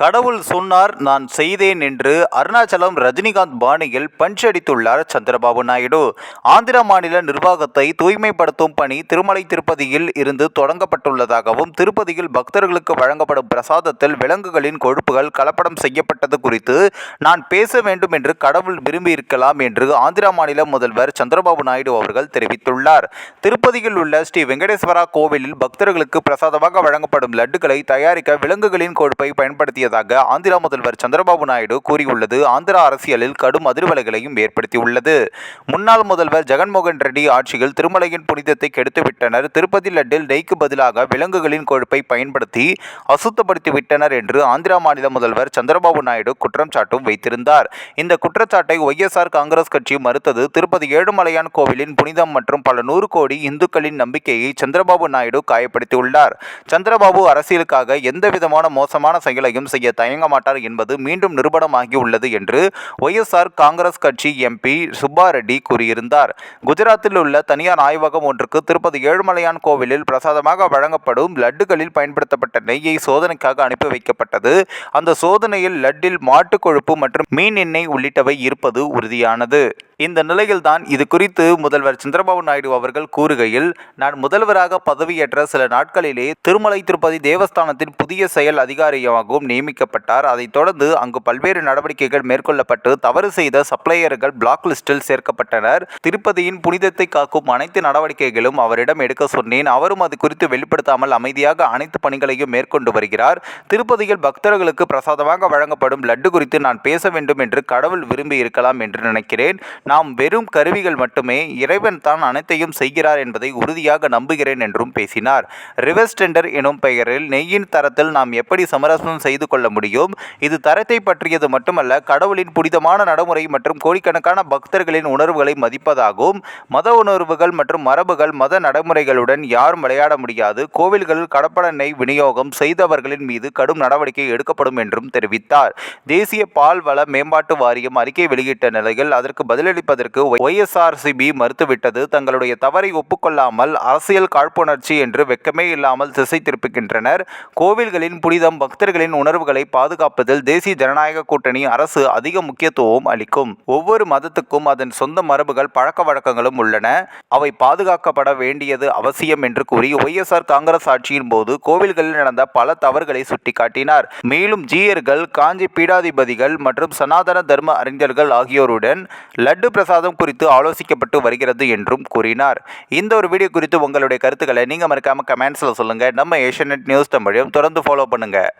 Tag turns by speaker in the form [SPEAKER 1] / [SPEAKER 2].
[SPEAKER 1] கடவுள் சொன்னார் நான் செய்தேன் என்று அருணாச்சலம் ரஜினிகாந்த் பாணியில் பஞ்ச் அடித்துள்ளார் சந்திரபாபு நாயுடு. ஆந்திர மாநில நிர்வாகத்தை தூய்மைப்படுத்தும் பணி திருமலை திருப்பதியில் இருந்து தொடங்கப்பட்டுள்ளதாகவும் திருப்பதியில் பக்தர்களுக்கு வழங்கப்படும் பிரசாதத்தில் விலங்குகளின் கொழுப்புகள் கலப்படம் செய்யப்பட்டது குறித்து நான் பேச வேண்டும் என்று கடவுள் விரும்பியிருக்கலாம் என்று ஆந்திர மாநில முதல்வர் சந்திரபாபு நாயுடு அவர்கள் தெரிவித்துள்ளார். திருப்பதியில் உள்ள ஸ்ரீ வெங்கடேஸ்வரா கோவிலில் பக்தர்களுக்கு பிரசாதமாக வழங்கப்படும் லட்டுகளை தயாரிக்க விலங்குகளின் கொழுப்பை பயன்படுத்தியதாக ஆந்திரா முதல்வர் சந்திரபாபு நாயுடு கூறியுள்ளது. ஆந்திரா அரசியலில் கடும் அதிர்வலைகளையும் ஏற்படுத்தியுள்ளது. முன்னாள் முதல்வர் ஜெகன்மோகன் ரெட்டி ஆட்சியில் திருமலையின் புனிதத்தை கெடுத்துவிட்டனர். திருப்பதி லட்டில் நெய்க்கு பதிலாக விலங்குகளின் கொழுப்பை பயன்படுத்தி அசுத்தப்படுத்திவிட்டனர் என்று ஆந்திரா மாநில முதல்வர் சந்திரபாபு நாயுடு குற்றம் சாட்டும் வைத்திருந்தார். இந்த குற்றச்சாட்டை ஒய்எஸ்ஆர் காங்கிரஸ் கட்சி மறுத்தது. திருப்பதி ஏழுமலையான் கோவிலின் புனிதம் மற்றும் பல நூறு கோடி இந்துக்களின் நம்பிக்கையை சந்திரபாபு நாயுடு காயப்படுத்தியுள்ளார். சந்திரபாபு அரசியலுக்காக எந்தவிதமான மோசமான செயலையும் செய்ய தயங்க மாட்டார் என்பது மீண்டும் நிரூபணமாகியுள்ளது என்று ஒய்எஸ்ஆர் காங்கிரஸ் கட்சி எம்பி சுப்பா ரெட்டி கூறியிருந்தார். குஜராத்தில் உள்ள தனியார் ஆய்வகம் ஒன்றுக்கு திருப்பதி ஏழுமலையான் கோவிலில் பிரசாதமாக வழங்கப்படும் லட்டுகளில் பயன்படுத்தப்பட்ட நெய்யை சோதனைக்காக அனுப்பி வைக்கப்பட்டது. அந்த சோதனையில் லட்டில் மாட்டு கொழுப்பு மற்றும் மீன் எண்ணெய் உள்ளிட்டவை இருப்பது உறுதியானது. இந்த நிலையில்தான் இது குறித்து முதல்வர் சந்திரபாபு நாயுடு அவர்கள் கூறுகையில் நான் முதல்வராக பதவியேற்ற சில நாட்களிலே திருமலை திருப்பதி தேவஸ்தானத்தின் புதிய செயல் அதிகாரியாகவும் நியமிக்கப்பட்டார். அதைத் தொடர்ந்து அங்கு பல்வேறு நடவடிக்கைகள் மேற்கொள்ளப்பட்டு தவறு செய்த சப்ளையர்கள் பிளாக் லிஸ்டில் சேர்க்கப்பட்டனர். திருப்பதியின் புனிதத்தை காக்கும் அனைத்து நடவடிக்கைகளும் அவரிடம் எடுக்க சொன்னேன். அவரும் அது குறித்து வெளிப்படுத்தாமல் அமைதியாக அனைத்து பணிகளையும் மேற்கொண்டு வருகிறார். திருப்பதியில் பக்தர்களுக்கு பிரசாதமாக வழங்கப்படும் லட்டு குறித்து நான் பேச வேண்டும் என்று கடவுள் விரும்பி இருக்கலாம் என்று நினைக்கிறேன். நாம் வெறும் கருவிகள் மட்டுமே இறைவன் தான் அனைத்தையும் செய்கிறார் என்பதை உறுதியாக நம்புகிறேன் என்றும் பேசினார். ரிவர்ஸ் டெண்டர் எனும் பெயரில் நெய்யின் தரத்தில் நாம் எப்படி சமரசம் செய்து கொள்ள முடியும். இது தரத்தை பற்றியது மட்டுமல்ல கடவுளின் புனிதமான நடைமுறை மற்றும் கோடிக்கணக்கான பக்தர்களின் உணர்வுகளை மதிப்பதாகும். மத உணர்வுகள் மற்றும் மரபுகள் மத நடைமுறைகளுடன் யாரும் விளையாட முடியாது. கோவில்களில் கடப்படனை நெய் விநியோகம் செய்தவர்களின் மீது கடும் நடவடிக்கை எடுக்கப்படும் என்றும் தெரிவித்தார். தேசிய பால் வள மேம்பாட்டு வாரியம் அறிக்கை வெளியிட்ட நிலையில் அதற்கு பதிலளிப்பதற்கு ஒய்எஸ்ஆர்சிபி மறுத்துவிட்டது. தங்களுடைய தவறை ஒப்புக்கொள்ளாமல் அரசியல் காழ்ப்புணர்ச்சி என்று வெக்கமே இல்லாமல் திசை திருப்புகின்றனர். கோவில்களின் புனிதம் பக்தர்களின் உணர்வுகள் பாதுகாப்பதில் தேசிய ஜனநாயக கூட்டணி அரசு அதிக முக்கியத்துவம் அளிக்கும். ஒவ்வொரு மதத்துக்கும் அதன் சொந்த மரபுகள் பழக்க வழக்கங்களும் உள்ளன. அவை பாதுகாக்கப்பட வேண்டியது அவசியம் என்று கூறி ஒய்எஸ்ஆர் காங்கிரஸ் ஆட்சியின் போது கோவில்களில் நடந்த பல தவறுகளை சுட்டிக்காட்டினார். மேலும் ஜீயர்கள் காஞ்சி பீடாதிபதிகள் மற்றும் சனாதன தர்ம அறிஞர்கள் ஆகியோருடன் லட்டு பிரசாதம் குறித்து ஆலோசிக்கப்பட்டு வருகிறது என்றும் கூறினார். இந்த ஒரு வீடியோ குறித்து உங்களுடைய கருத்துக்களை நீங்கள் மறக்காம கமெண்ட்ஸில் சொல்லுங்கள் நம்ம ஏஷியநெட் நியூஸ் தமிழையும் தொடர்ந்து ஃபாலோ பண்ணுங்கள்